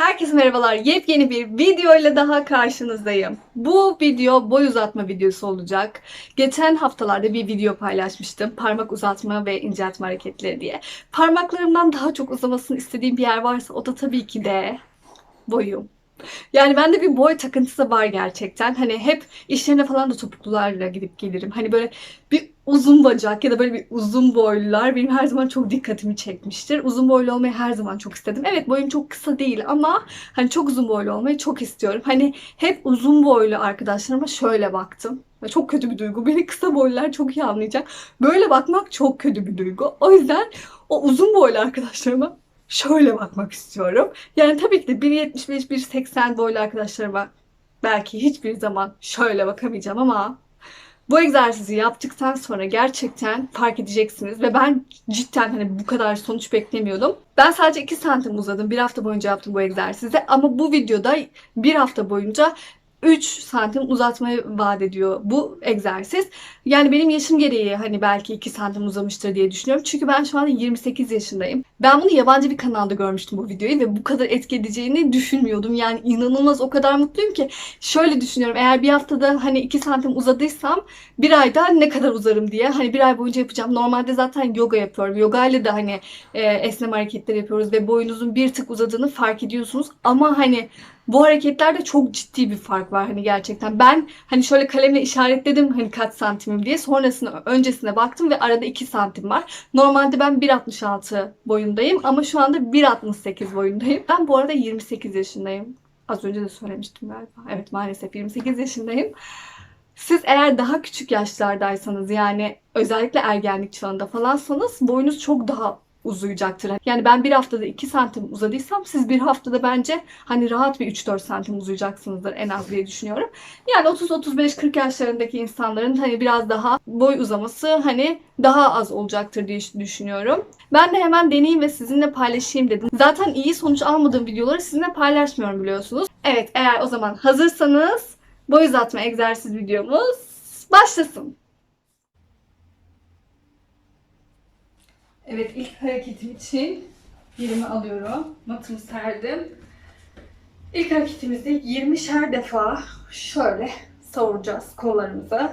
Herkese merhabalar. Yepyeni bir video ile daha karşınızdayım. Bu video boy uzatma videosu olacak. Geçen haftalarda bir video paylaşmıştım. Parmak uzatma ve inceltme hareketleri diye. Parmaklarımdan daha çok uzamasını istediğim bir yer varsa o da tabii ki de boyum. Yani bende bir boy takıntısı var gerçekten. Hani hep iş yerine falan da topuklularla gidip gelirim. Hani böyle bir uzun bacak ya da böyle bir uzun boylular benim her zaman çok dikkatimi çekmiştir. Uzun boylu olmayı her zaman çok istedim. Evet boyum çok kısa değil ama hani çok uzun boylu olmayı çok istiyorum. Hani hep uzun boylu arkadaşlarıma şöyle baktım. Çok kötü bir duygu. Beni kısa boylular çok iyi anlayacak. Böyle bakmak çok kötü bir duygu. O yüzden o uzun boylu arkadaşlarıma şöyle bakmak istiyorum. Yani tabii ki de 1.75, 1.80 boylu arkadaşlarıma belki hiçbir zaman şöyle bakamayacağım ama bu egzersizi yaptıktan sonra gerçekten fark edeceksiniz ve ben cidden hani bu kadar sonuç beklemiyordum. Ben sadece 2 santim uzadım. Bir hafta boyunca yaptım bu egzersizi ama bu videoda bir hafta boyunca 3 santim uzatmayı vaat ediyor bu egzersiz. Yani benim yaşım gereği hani belki 2 santim uzamıştır diye düşünüyorum. Çünkü ben şu anda 28 yaşındayım. Ben bunu yabancı bir kanalda görmüştüm bu videoyu ve bu kadar etki edeceğini düşünmüyordum. Yani inanılmaz o kadar mutluyum ki şöyle düşünüyorum. Eğer bir haftada hani 2 santim uzadıysam bir ayda ne kadar uzarım diye hani bir ay boyunca yapacağım. Normalde zaten yoga yapıyorum. Yoga ile de hani e, esneme hareketleri yapıyoruz ve boyunuzun bir tık uzadığını fark ediyorsunuz. Ama hani bu hareketlerde çok ciddi bir fark var hani gerçekten. Ben hani şöyle kalemle işaretledim hani kaç santimim diye. Sonrasında öncesine baktım ve arada 2 santim var. Normalde ben 1.66 boyundayım ama şu anda 1.68 boyundayım. Ben bu arada 28 yaşındayım. Az önce de söylemiştim galiba. Evet maalesef 28 yaşındayım. Siz eğer daha küçük yaşlardaysanız yani özellikle ergenlik çağında falansanız boyunuz çok daha uzayacaktır. Yani ben bir haftada 2 santim uzadıysam siz bir haftada bence hani rahat bir 3-4 santim uzayacaksınızdır en az diye düşünüyorum. Yani 30-35-40 yaşlarındaki insanların hani biraz daha boy uzaması hani daha az olacaktır diye düşünüyorum. Ben de hemen deneyeyim ve sizinle paylaşayım dedim. Zaten iyi sonuç almadığım videoları sizinle paylaşmıyorum biliyorsunuz. Evet eğer o zaman hazırsanız boy uzatma egzersiz videomuz başlasın. Evet ilk hareketim için yerimi alıyorum. Matımı serdim. İlk hareketimizde 20'şer defa şöyle savuracağız kollarımızı.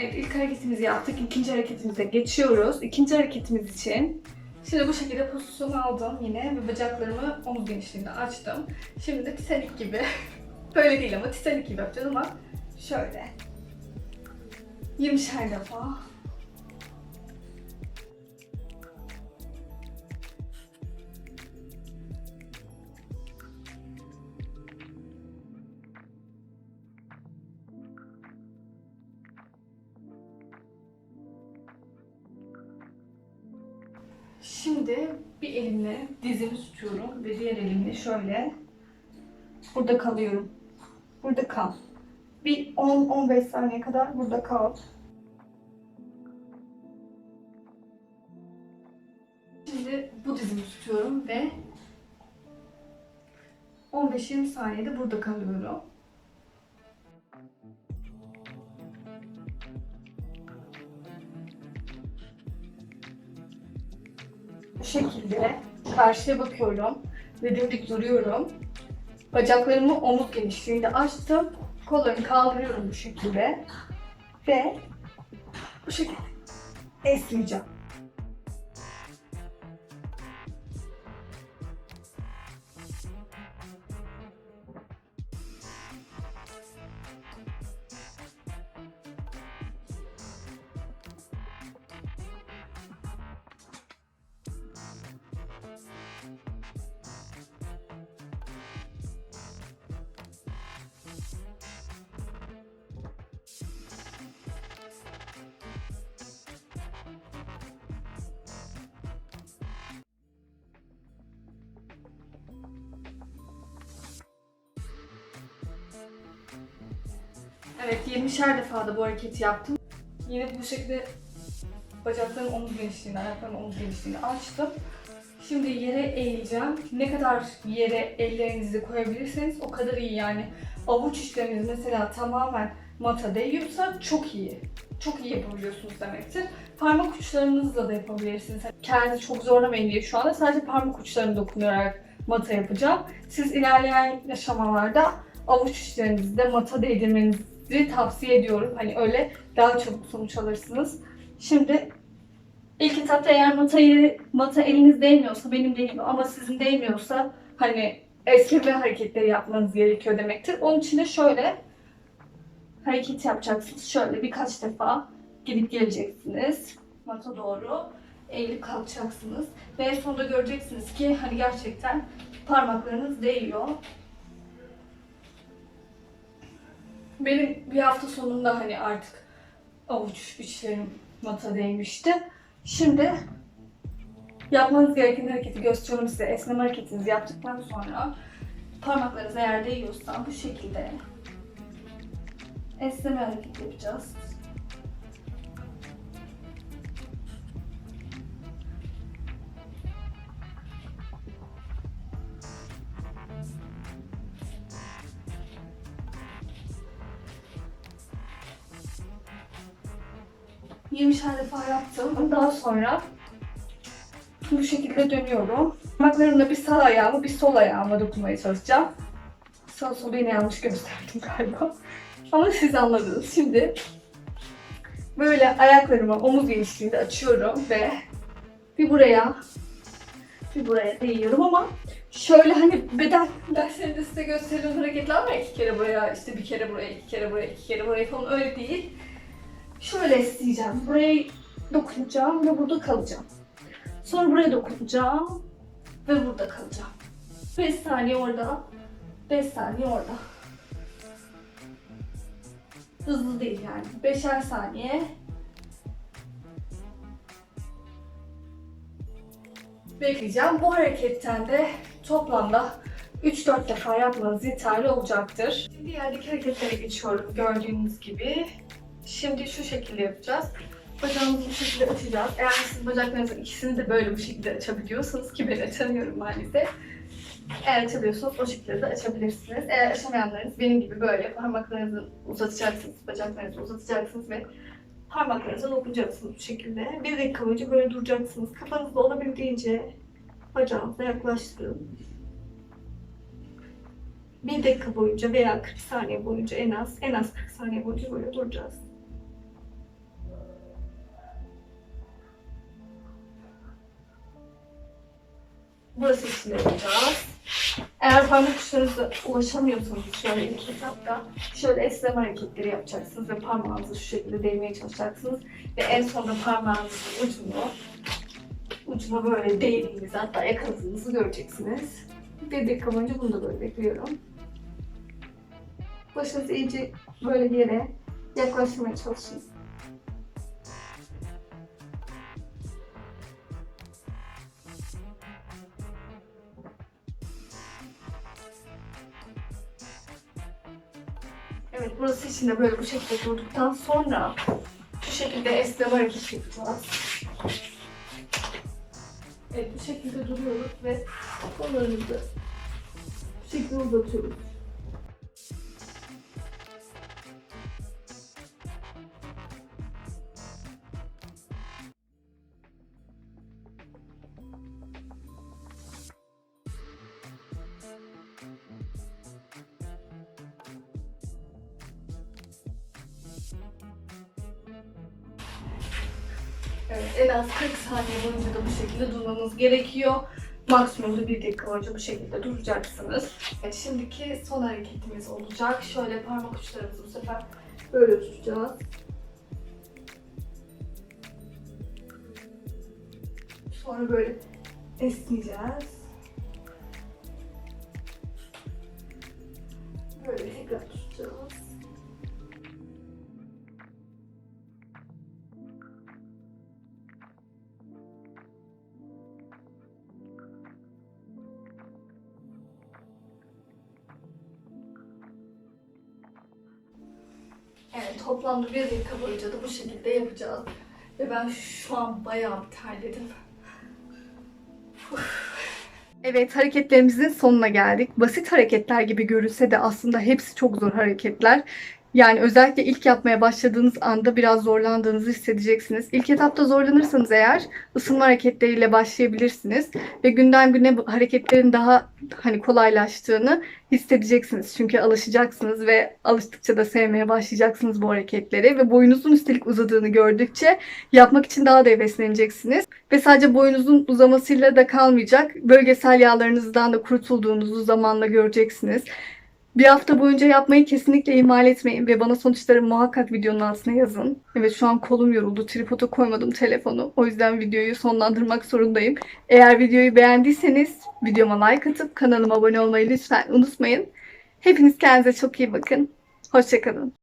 Evet ilk hareketimizi yaptık. İkinci hareketimize geçiyoruz. İkinci hareketimiz için şimdi bu şekilde pozisyon aldım yine ve bacaklarımı omuz genişliğinde açtım. Şimdi Titanic gibi böyle değil ama Titanic gibi yapacağız ama şöyle 20'şer defa Şimdi bir elimle dizimi tutuyorum ve diğer elimle şöyle burada kalıyorum. Burada kal. Bir 10-15 saniye kadar burada kal. Şimdi bu dizimi tutuyorum ve 15-20 saniyede burada kalıyorum. Şekilde karşıya bakıyorum ve dimdik duruyorum. Bacaklarımı omuz genişliğinde açtım. Kollarımı kaldırıyorum bu şekilde. Ve bu şekilde esneyeceğim. Evet 20'şer defa da bu hareketi yaptım. Yine bu şekilde bacaklarımı omuz genişliğinde, ayaklarımı omuz genişliğinde açtım. Şimdi yere eğileceğim. Ne kadar yere ellerinizi koyabilirseniz o kadar iyi yani. Avuç içleriniz mesela tamamen mata değiyorsa çok iyi. Çok iyi yapabiliyorsunuz demektir. Parmak uçlarınızla da yapabilirsiniz. Kendinizi çok zorlamayın diye şu anda sadece parmak uçlarını dokunarak mata yapacağım. Siz ilerleyen aşamalarda avuç içlerinizde mata değdirmenizi tavsiye ediyorum. Hani öyle daha çabuk sonuç alırsınız. Şimdi ilk etapta eğer matayı, mata eliniz değmiyorsa benim değil ama sizin değmiyorsa hani esneme hareketleri yapmanız gerekiyor demektir. Onun için de şöyle hareket yapacaksınız. Şöyle birkaç defa gidip geleceksiniz. Mata doğru eğilip kalkacaksınız. Ve sonunda göreceksiniz ki hani gerçekten parmaklarınız değiyor. Benim bir hafta sonunda hani artık avuç içlerim mata değmişti. Şimdi yapmanız gereken hareketi gösteriyorum size. Esneme hareketinizi yaptıktan sonra parmaklarınız eğer değiyorsa bu şekilde esneme hareketi yapacağız. Yaptım. Daha sonra bu şekilde dönüyorum. Parmaklarımla bir sağ ayağımı bir sol ayağıma dokunmaya çalışacağım. Sağ solu yine yanlış gösterdim galiba. Ama siz anladınız. Şimdi böyle ayaklarımı omuz genişliğinde açıyorum ve bir buraya bir buraya değiyorum ama şöyle hani beden derslerinde size gösterilen hareketler var iki kere buraya işte bir kere buraya iki kere buraya iki kere buraya falan öyle değil. Şöyle esneyeceğim. Buraya dokunacağım ve burada kalacağım. Sonra buraya dokunacağım ve burada kalacağım. 5 saniye orada, 5 saniye orada. Hızlı değil yani. 5'er saniye. Bekleyeceğim. Bu hareketten de toplamda 3-4 defa yapmanız yeterli olacaktır. Şimdi yerdeki hareketlere geçiyorum gördüğünüz gibi. Şimdi şu şekilde yapacağız. Bacağımızı bu şekilde açacağız. Eğer siz bacaklarınızın ikisini de böyle bu şekilde açabiliyorsanız ki ben açamıyorum maalesef. Eğer açabiliyorsanız o şekilde de açabilirsiniz. Eğer açamayanlarınız benim gibi böyle parmaklarınızı uzatacaksınız, bacaklarınızı uzatacaksınız ve parmaklarınıza dokunacaksınız bu şekilde. Bir dakika boyunca böyle duracaksınız. Kafanızda olabildiğince bacağınıza yaklaştırın. Bir dakika boyunca veya 40 saniye boyunca en az en az 40 saniye boyunca böyle duracağız. Burası için yapacağız. Eğer parmak uçlarınıza ulaşamıyorsanız şöyle ilk etapta şöyle esneme hareketleri yapacaksınız ve parmağınızı şu şekilde değmeye çalışacaksınız. Ve en sonunda parmağınızın ucunu ucuna böyle değdiğinizi hatta yakaladığınızı göreceksiniz. Bir dakika boyunca bunu da böyle bekliyorum. Başınızı iyice böyle yere yaklaştırmaya çalışın. Evet, burası için de böyle bu şekilde durduktan sonra şu şekilde esneme hareketi yapacağız. Evet, bu şekilde duruyoruz ve kollarımızı bu şekilde uzatıyoruz. Evet, en az 40 saniye boyunca da bu şekilde durmanız gerekiyor. Maksimumda bir dakika boyunca bu şekilde duracaksınız. Evet, şimdiki son hareketimiz olacak. Şöyle parmak uçlarımızı bu sefer böyle tutacağız. Sonra böyle esneyeceğiz. Evet, toplamda bir dakika boyunca da bu şekilde yapacağız. Ve ben şu an bayağı terledim. Evet, hareketlerimizin sonuna geldik. Basit hareketler gibi görünse de aslında hepsi çok zor hareketler. Yani özellikle ilk yapmaya başladığınız anda biraz zorlandığınızı hissedeceksiniz. İlk etapta zorlanırsanız eğer ısınma hareketleriyle başlayabilirsiniz ve günden güne hareketlerin daha hani kolaylaştığını hissedeceksiniz. Çünkü alışacaksınız ve alıştıkça da sevmeye başlayacaksınız bu hareketleri ve boyunuzun üstelik uzadığını gördükçe yapmak için daha da hevesleneceksiniz. Ve sadece boyunuzun uzamasıyla da kalmayacak. Bölgesel yağlarınızdan da kurtulduğunuzu zamanla göreceksiniz. Bir hafta boyunca yapmayı kesinlikle ihmal etmeyin ve bana sonuçları muhakkak videonun altına yazın. Evet şu an kolum yoruldu. Tripoda koymadım telefonu. O yüzden videoyu sonlandırmak zorundayım. Eğer videoyu beğendiyseniz videoma like atıp kanalıma abone olmayı lütfen unutmayın. Hepiniz kendinize çok iyi bakın. Hoşçakalın.